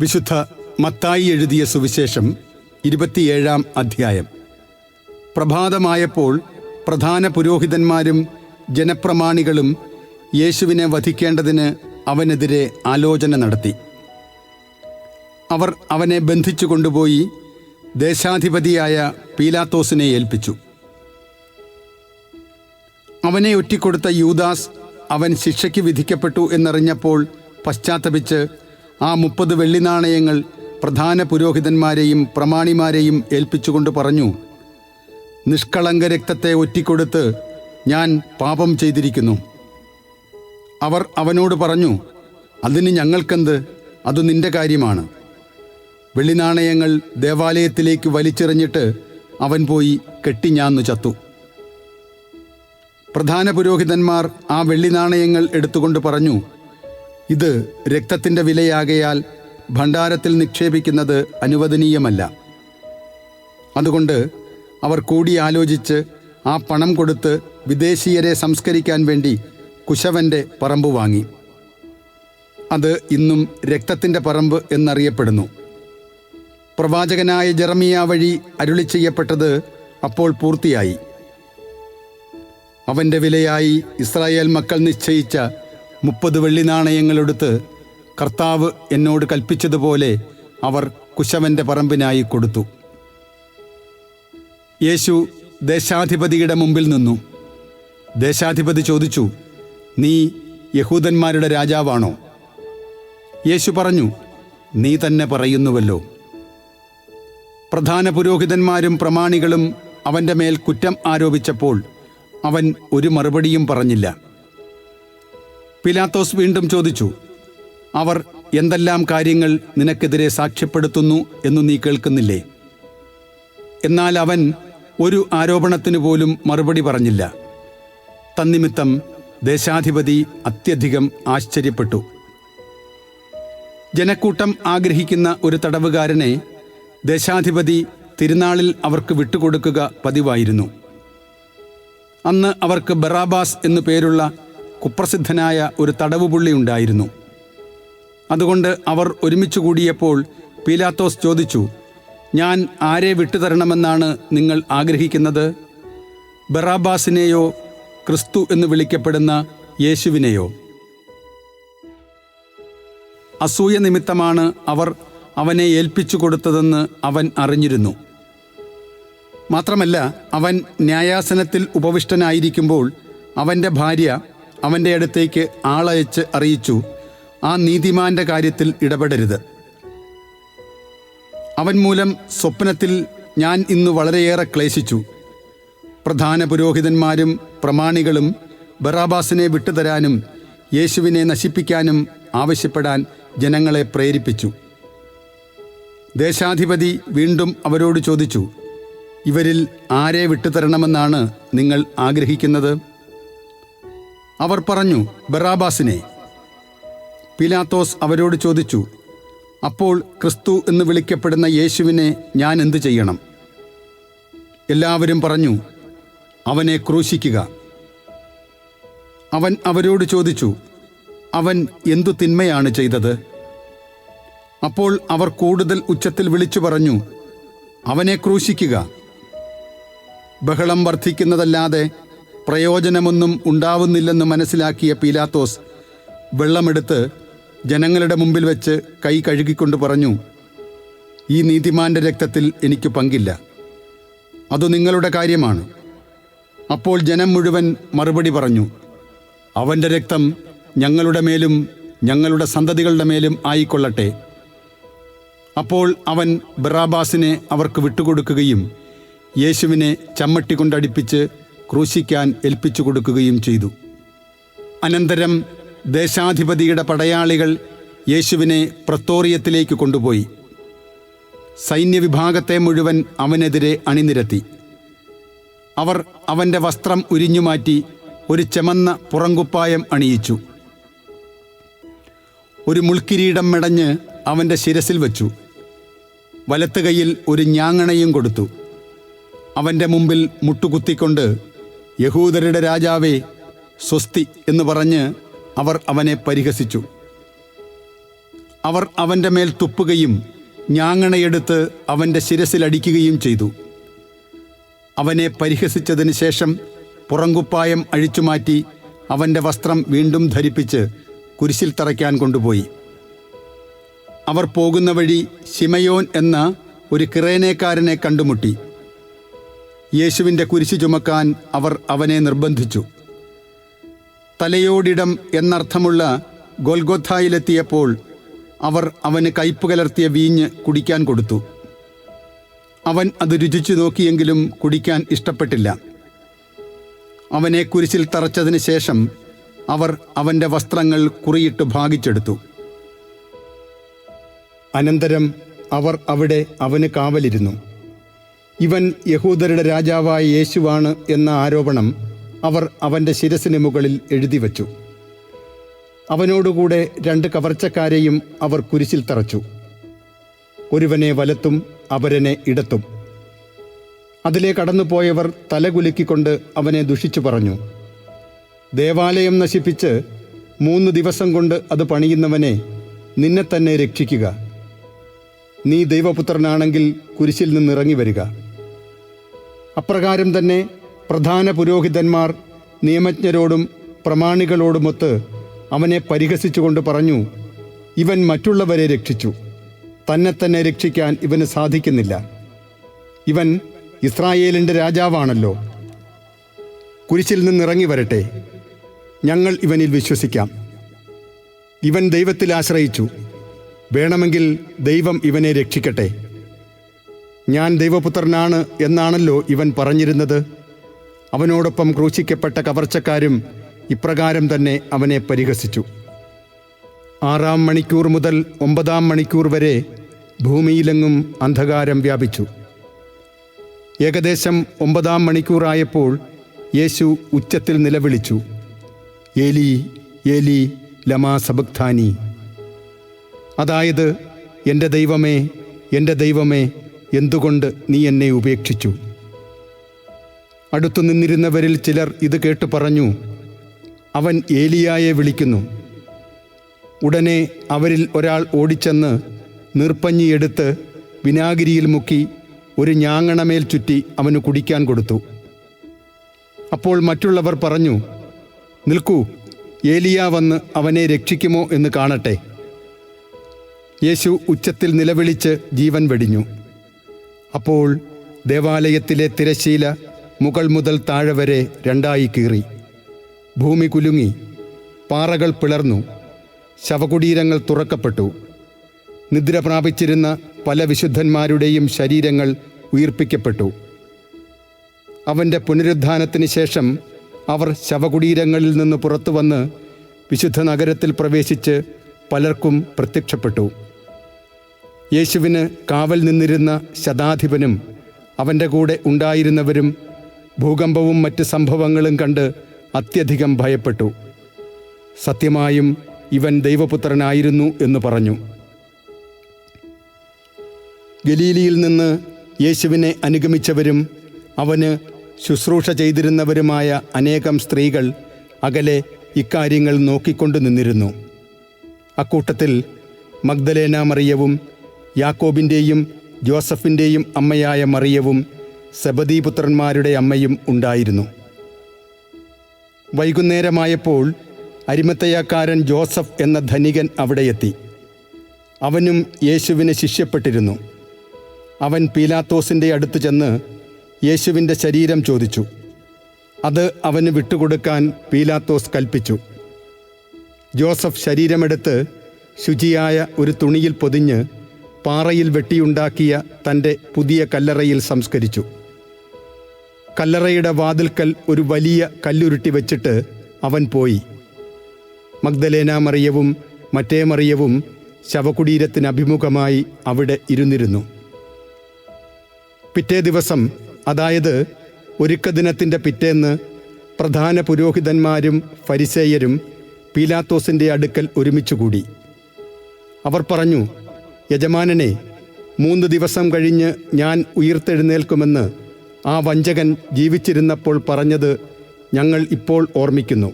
വിശുദ്ധ മത്തായി എഴുതിയ സുവിശേഷം ഇരുപത്തിയേഴാം അധ്യായം. പ്രഭാതമായപ്പോൾ പ്രധാന പുരോഹിതന്മാരും ജനപ്രമാണികളും യേശുവിനെ വധിക്കേണ്ടതിന് അവനെതിരെ ആലോചന നടത്തി. അവർ അവനെ ബന്ധിച്ചു കൊണ്ടുപോയി ദേശാധിപതിയായ പീലാത്തോസിനെ ഏൽപ്പിച്ചു. അവനെ ഒറ്റിക്കൊടുത്ത യൂദാസ് അവൻ ശിക്ഷയ്ക്ക് വിധിക്കപ്പെട്ടു എന്നറിഞ്ഞപ്പോൾ പശ്ചാത്തപിച്ച് ആ മുപ്പത് വെള്ളി നാണയങ്ങൾ പ്രധാന പുരോഹിതന്മാരെയും പ്രമാണിമാരെയും ഏൽപ്പിച്ചുകൊണ്ട് പറഞ്ഞു നിഷ്കളങ്ക രക്തത്തെ ഒറ്റിക്കൊടുത്ത് ഞാൻ പാപം ചെയ്തിരിക്കുന്നു. അവർ അവനോട് പറഞ്ഞു അതിന് ഞങ്ങൾക്കെന്ത്? അത് നിന്റെ കാര്യമാണ്. വെള്ളി നാണയങ്ങൾ ദേവാലയത്തിലേക്ക് വലിച്ചെറിഞ്ഞിട്ട് അവൻ പോയി കെട്ടിഞ്ഞാന്നു ചത്തു. പ്രധാന പുരോഹിതന്മാർ ആ വെള്ളി നാണയങ്ങൾ എടുത്തുകൊണ്ട് പറഞ്ഞു ഇത് രക്തത്തിന്റെ വിലയാകയാൽ ഭണ്ഡാരത്തിൽ നിക്ഷേപിക്കുന്നത് അനുവദനീയമല്ല. അതുകൊണ്ട് അവർ കൂടി ആലോചിച്ച് ആ പണം കൊടുത്ത് വിദേശീയരെ സംസ്കരിക്കാൻ വേണ്ടി കുശവന്റെ പറമ്പ് വാങ്ങി. അത് ഇന്നും രക്തത്തിന്റെ പറമ്പ് എന്നറിയപ്പെടുന്നു. പ്രവാചകനായ ജെറമിയ വഴി അരുളി ചെയ്യപ്പെട്ടത് അപ്പോൾ പൂർത്തിയായി. അവന്റെ വിലയായി ഇസ്രായേൽ മക്കൾ നിശ്ചയിച്ച മുപ്പത് വെള്ളി നാണയങ്ങളെടുത്ത് കർത്താവ് എന്നോട് കൽപ്പിച്ചതുപോലെ അവർ കുശവന്റെ പറമ്പിനായി കൊടുത്തു. യേശു ദേശാധിപതിയുടെ മുമ്പിൽ നിന്നു. ദേശാധിപതി ചോദിച്ചു നീ യഹൂദന്മാരുടെ രാജാവാണോ? യേശു പറഞ്ഞു നീ തന്നെ പറയുന്നുവല്ലോ. പ്രധാന പുരോഹിതന്മാരും പ്രമാണികളും അവന്റെ മേൽ കുറ്റം ആരോപിച്ചപ്പോൾ അവൻ ഒരു മറുപടിയും പറഞ്ഞില്ല. പിലാത്തോസ് വീണ്ടും ചോദിച്ചു അവർ എന്തെല്ലാം കാര്യങ്ങൾ നിനക്കെതിരെ സാക്ഷ്യപ്പെടുത്തുന്നു എന്നു നീ കേൾക്കുന്നില്ലേ? എന്നാൽ അവൻ ഒരു ആരോപണത്തിനു പോലും മറുപടി പറഞ്ഞില്ല. തന്നിമിത്തം ദേശാധിപതി അത്യധികം ആശ്ചര്യപ്പെട്ടു. ജനക്കൂട്ടം ആഗ്രഹിക്കുന്ന ഒരു തടവുകാരനെ ദേശാധിപതി തിരുനാളിൽ അവർക്ക് വിട്ടുകൊടുക്കുക പതിവായിരുന്നു. അന്ന് അവർക്ക് ബറാബാസ് എന്നു പേരുള്ള കുപ്രസിദ്ധനായ ഒരു തടവുപുള്ളി ഉണ്ടായിരുന്നു. അതുകൊണ്ട് അവർ ഒരുമിച്ച് കൂടിയപ്പോൾ പീലാത്തോസ് ചോദിച്ചു ഞാൻ ആരെ വിട്ടുതരണമെന്നാണ് നിങ്ങൾ ആഗ്രഹിക്കുന്നത്? ബറാബാസിനെയോ ക്രിസ്തു എന്ന് വിളിക്കപ്പെടുന്ന യേശുവിനെയോ? അസൂയ നിമിത്തമാണ് അവർ അവനെ ഏൽപ്പിച്ചു കൊടുത്തതെന്ന് അവൻ അറിഞ്ഞിരുന്നു. മാത്രമല്ല അവൻ ന്യായാസനത്തിൽ ഉപവിഷ്ടനായിരിക്കുമ്പോൾ അവന്റെ ഭാര്യ അവന്റെ അടുത്തേക്ക് ആളയച്ച് അറിയിച്ചു ആ നീതിമാന്റെ കാര്യത്തിൽ ഇടപെടരുത്. അവൻ മൂലം സ്വപ്നത്തിൽ ഞാൻ ഇന്ന് വളരെയേറെ ക്ലേശിച്ചു. പ്രധാന പുരോഹിതന്മാരും പ്രമാണികളും ബറാബാസിനെ വിട്ടുതരാനും യേശുവിനെ നശിപ്പിക്കാനും ആവശ്യപ്പെടാൻ ജനങ്ങളെ പ്രേരിപ്പിച്ചു. ദേശാധിപതി വീണ്ടും അവരോട് ചോദിച്ചു ഇവരിൽ ആരെ വിട്ടുതരണമെന്നാണ് നിങ്ങൾ ആഗ്രഹിക്കുന്നത്? അവർ പറഞ്ഞു ബറാബാസിനെ. പിലാത്തോസ് അവരോട് ചോദിച്ചു അപ്പോൾ ക്രിസ്തു എന്ന് വിളിക്കപ്പെടുന്ന യേശുവിനെ ഞാൻ എന്തു ചെയ്യണം? എല്ലാവരും പറഞ്ഞു അവനെ ക്രൂശിക്കുക. അവൻ അവരോട് ചോദിച്ചു അവൻ എന്തു തിന്മയാണ് ചെയ്തത്? അപ്പോൾ അവർ കൂടുതൽ ഉച്ചത്തിൽ വിളിച്ചു പറഞ്ഞു അവനെ ക്രൂശിക്കുക. ബഹളം വർദ്ധിക്കുന്നതല്ലാതെ പ്രയോജനമൊന്നും ഉണ്ടാവുന്നില്ലെന്ന് മനസ്സിലാക്കിയ പീലാത്തോസ് വെള്ളമെടുത്ത് ജനങ്ങളുടെ മുമ്പിൽ വെച്ച് കൈ കഴുകിക്കൊണ്ട് പറഞ്ഞു ഈ നീതിമാന്റെ രക്തത്തിൽ എനിക്ക് പങ്കില്ല. അത് നിങ്ങളുടെ കാര്യമാണ്. അപ്പോൾ ജനം മുഴുവൻ മറുപടി പറഞ്ഞു അവന്റെ രക്തം ഞങ്ങളുടെ മേലും ഞങ്ങളുടെ സന്തതികളുടെ മേലും ആയിക്കൊള്ളട്ടെ. അപ്പോൾ അവൻ ബറാബാസിനെ അവർക്ക് വിട്ടുകൊടുക്കുകയും യേശുവിനെ ചമ്മട്ടി കൊണ്ടടിപ്പിച്ച് ക്രൂശിക്കാൻ ഏൽപ്പിച്ചു കൊടുക്കുകയും ചെയ്തു. അനന്തരം ദേശാധിപതിയുടെ പടയാളികൾ യേശുവിനെ പ്രത്തോറിയത്തിലേക്ക് കൊണ്ടുപോയി. സൈന്യവിഭാഗത്തെ മുഴുവൻ അവനെതിരെ അണിനിരത്തി. അവർ അവന്റെ വസ്ത്രം ഉരിഞ്ഞുമാറ്റി ഒരു ചെമന്ന പുറങ്കുപ്പായം അണിയിച്ചു. ഒരു മുൾക്കിരീടം മെടഞ്ഞ് അവന്റെ ശിരസിൽ വച്ചു. വലത്തുകൈയിൽ ഒരു ഞാങ്ങണയും കൊടുത്തു. അവന്റെ മുമ്പിൽ മുട്ടുകുത്തിക്കൊണ്ട് യഹൂദരുടെ രാജാവേ സ്വസ്തി എന്ന് പറഞ്ഞ് അവർ അവനെ പരിഹസിച്ചു. അവർ അവന്റെ മേൽ തുപ്പുകയും ഞാങ്ങണയെടുത്ത് അവന്റെ ശിരസിലടിക്കുകയും ചെയ്തു. അവനെ പരിഹസിച്ചതിന് ശേഷം പുറങ്കുപ്പായം അഴിച്ചുമാറ്റി അവന്റെ വസ്ത്രം വീണ്ടും ധരിപ്പിച്ച് കുരിശിൽ തറയ്ക്കാൻ കൊണ്ടുപോയി. അവർ പോകുന്ന വഴി ശിമയോൻ എന്ന ഒരു കിറേനേക്കാരനെ കണ്ടുമുട്ടി. യേശുവിന്റെ കുരിശു ചുമക്കാൻ അവർ അവനെ നിർബന്ധിച്ചു. തലയോടിടം എന്നർത്ഥമുള്ള ഗോൽഗോഥായിലെത്തിയപ്പോൾ അവർ അവന് കയ്പ് കലർത്തിയ വീഞ്ഞ് കുടിക്കാൻ കൊടുത്തു. അവൻ അത് രുചിച്ചു നോക്കിയെങ്കിലും കുടിക്കാൻ ഇഷ്ടപ്പെട്ടില്ല. അവനെ കുരിശിൽ തറച്ചതിന് ശേഷം അവർ അവന്റെ വസ്ത്രങ്ങൾ കുറിയിട്ട് ഭാഗിച്ചെടുത്തു. അനന്തരം അവർ അവിടെ അവന് കാവലിരുന്നു. ഇവൻ യഹൂദരുടെ രാജാവായ യേശുവാണ് എന്ന ആരോപണം അവർ അവന്റെ ശിരസിന് മുകളിൽ എഴുതി വച്ചു അവനോടുകൂടെ രണ്ട് കവർച്ചക്കാരെയും അവർ കുരിശിൽ തറച്ചു. ഒരുവനെ വലത്തും അവരനെ ഇടത്തും. അതിലെ കടന്നുപോയവർ തലകുലുക്കിക്കൊണ്ട് അവനെ ദുഷിച്ചു പറഞ്ഞു. ദേവാലയം നശിപ്പിച്ച് മൂന്ന് ദിവസം കൊണ്ട് അത് പണിയുന്നവനെ നിന്നെ തന്നെ രക്ഷിക്കുക. നീ ദൈവപുത്രനാണെങ്കിൽ കുരിശിൽ നിന്നിറങ്ങി വരിക. അപ്രകാരം തന്നെ പ്രധാന പുരോഹിതന്മാർ നിയമജ്ഞരോടും പ്രമാണികളോടുമൊത്ത് അവനെ പരിഹസിച്ചുകൊണ്ട് പറഞ്ഞു ഇവൻ മറ്റുള്ളവരെ രക്ഷിച്ചു. തന്നെ തന്നെ രക്ഷിക്കാൻ ഇവന് സാധിക്കുന്നില്ല. ഇവൻ ഇസ്രായേലിന്റെ രാജാവാണല്ലോ. കുരിശിൽ നിന്നിറങ്ങി വരട്ടെ. ഞങ്ങൾ ഇവനിൽ വിശ്വസിക്കാം. ഇവൻ ദൈവത്തിൽ ആശ്രയിച്ചു. വേണമെങ്കിൽ ദൈവം ഇവനെ രക്ഷിക്കട്ടെ. ഞാൻ ദൈവപുത്രനാണ് എന്നാണല്ലോ ഇവൻ പറഞ്ഞിരുന്നത്. അവനോടൊപ്പം ക്രൂശിക്കപ്പെട്ട കവർച്ചക്കാരും ഇപ്രകാരം തന്നെ അവനെ പരിഹസിച്ചു. ആറാം മണിക്കൂർ മുതൽ ഒമ്പതാം മണിക്കൂർ വരെ ഭൂമിയിലെങ്ങും അന്ധകാരം വ്യാപിച്ചു. ഏകദേശം ഒമ്പതാം മണിക്കൂറായപ്പോൾ യേശു ഉച്ചത്തിൽ നിലവിളിച്ചു. ഏലി ഏലി ലമാ സബക്താനി. അതായത് എന്റെ ദൈവമേ എന്റെ ദൈവമേ എന്തുകൊണ്ട് നീ എന്നെ ഉപേക്ഷിച്ചു? അടുത്തു നിന്നിരുന്നവരിൽ ചിലർ ഇത് കേട്ടു പറഞ്ഞു അവൻ ഏലിയായെ വിളിക്കുന്നു. ഉടനെ അവരിൽ ഒരാൾ ഓടിച്ചെന്ന് നീർപ്പഞ്ഞിയെടുത്ത് വിനാഗിരിയിൽ മുക്കി ഒരു ഞാങ്ങണമേൽ ചുറ്റി അവന് കുടിക്കാൻ കൊടുത്തു. അപ്പോൾ മറ്റുള്ളവർ പറഞ്ഞു നിൽക്കൂ ഏലിയ വന്ന് അവനെ രക്ഷിക്കുമോ എന്ന് കാണട്ടെ. യേശു ഉച്ചത്തിൽ നിലവിളിച്ച് ജീവൻ വെടിഞ്ഞു. അപ്പോൾ ദേവാലയത്തിലെ തിരശീല മുകൾ മുതൽ താഴെ വരെ രണ്ടായി കീറി. ഭൂമി കുലുങ്ങി പാറകൾ പിളർന്നു ശവകുടീരങ്ങൾ തുറക്കപ്പെട്ടു. നിദ്ര പ്രാപിച്ചിരുന്ന പല വിശുദ്ധന്മാരുടെയും ശരീരങ്ങൾ ഉയർപ്പിക്കപ്പെട്ടു. അവന്റെ പുനരുദ്ധാനത്തിന് ശേഷം അവർ ശവകുടീരങ്ങളിൽ നിന്ന് പുറത്തു വന്ന് വിശുദ്ധ നഗരത്തിൽ പ്രവേശിച്ച് പലർക്കും പ്രത്യക്ഷപ്പെട്ടു. യേശുവിന് കാവൽ നിന്നിരുന്ന ശതാധിപനും അവന്റെ കൂടെ ഉണ്ടായിരുന്നവരും ഭൂകമ്പവും മറ്റ് സംഭവങ്ങളും കണ്ട് അത്യധികം ഭയപ്പെട്ടു. സത്യമായും ഇവൻ ദൈവപുത്രനായിരുന്നു എന്ന് പറഞ്ഞു. ഗലീലിയിൽ നിന്ന് യേശുവിനെ അനുഗമിച്ചവരും അവന് ശുശ്രൂഷ ചെയ്തിരുന്നവരുമായ അനേകം സ്ത്രീകൾ അകലെ ഇക്കാര്യങ്ങൾ നോക്കിക്കൊണ്ടു നിന്നിരുന്നു. അക്കൂട്ടത്തിൽ മഗ്ദലേന മറിയവും യാക്കോബിന്റെയും ജോസഫിന്റെയും അമ്മയായ മറിയവും സബദീപുത്രന്മാരുടെ അമ്മയും ഉണ്ടായിരുന്നു. വൈകുന്നേരമായപ്പോൾ അരിമത്തയാക്കാരൻ ജോസഫ് എന്ന ധനികൻ അവിടെയെത്തി അവനും യേശുവിനെ ശിഷ്യപ്പെട്ടിരുന്നു. അവൻ പീലാത്തോസിന്റെ അടുത്ത് ചെന്ന് യേശുവിന്റെ ശരീരം ചോദിച്ചു. അത് അവന് വിട്ടുകൊടുക്കാൻ പീലാത്തോസ് കൽപ്പിച്ചു. ജോസഫ് ശരീരമെടുത്ത് ശുചിയായ ഒരു തുണിയിൽ പൊതിഞ്ഞ് പാറയിൽ വെട്ടിയുണ്ടാക്കിയ തന്റെ പുതിയ കല്ലറയിൽ സംസ്കരിച്ചു. കല്ലറയുടെ വാതിൽക്കൽ ഒരു വലിയ കല്ലുരുട്ടി വെച്ചിട്ട് അവൻ പോയി. മഗ്ദലേന മറിയവും മറ്റേ മറിയവും ശവകുടീരത്തിന് അഭിമുഖമായി അവിടെ ഇരുന്നിരുന്നു. പിറ്റേ ദിവസം അതായത് ഒരുക്ക ദിനത്തിന്റെ പിറ്റേന്ന് പ്രധാന പുരോഹിതന്മാരും ഫരിസേയരും പീലാത്തോസിന്റെ അടുക്കൽ ഒരുമിച്ചുകൂടി അവർ പറഞ്ഞു യജമാനനെ മൂന്ന് ദിവസം കഴിഞ്ഞ് ഞാൻ ഉയർത്തെഴുന്നേൽക്കുമെന്ന് ആ വഞ്ചകൻ ജീവിച്ചിരുന്നപ്പോൾ പറഞ്ഞത് ഞങ്ങൾ ഇപ്പോൾ ഓർമ്മിക്കുന്നു.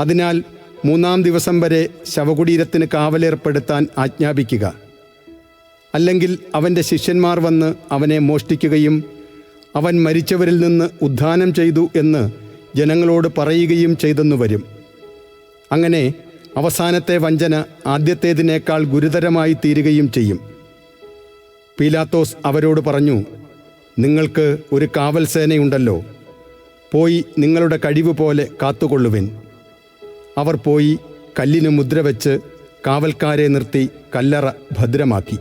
അതിനാൽ മൂന്നാം ദിവസം വരെ ശവകുടീരത്തിന് കാവലേർപ്പെടുത്താൻ ആജ്ഞാപിക്കുക. അല്ലെങ്കിൽ അവന്റെ ശിഷ്യന്മാർ വന്ന് അവനെ മോഷ്ടിക്കുകയും അവൻ മരിച്ചവരിൽ നിന്ന് ഉദ്ധാനം ചെയ്തു എന്ന് ജനങ്ങളോട് പറയുകയും ചെയ്തെന്നു വരും. അങ്ങനെ അവസാനത്തെ വഞ്ചന ആദ്യത്തേതിനേക്കാൾ ഗുരുതരമായി തീരുകയും ചെയ്യും. പീലാത്തോസ് അവരോട് പറഞ്ഞു നിങ്ങൾക്ക് ഒരു കാവൽ സേനയുണ്ടല്ലോ. പോയി നിങ്ങളുടെ കഴിവ് പോലെ കാത്തുകൊള്ളുവിൻ. അവർ പോയി കല്ലിനു മുദ്ര വെച്ച് കാവൽക്കാരെ നിർത്തി കല്ലറ ഭദ്രമാക്കി.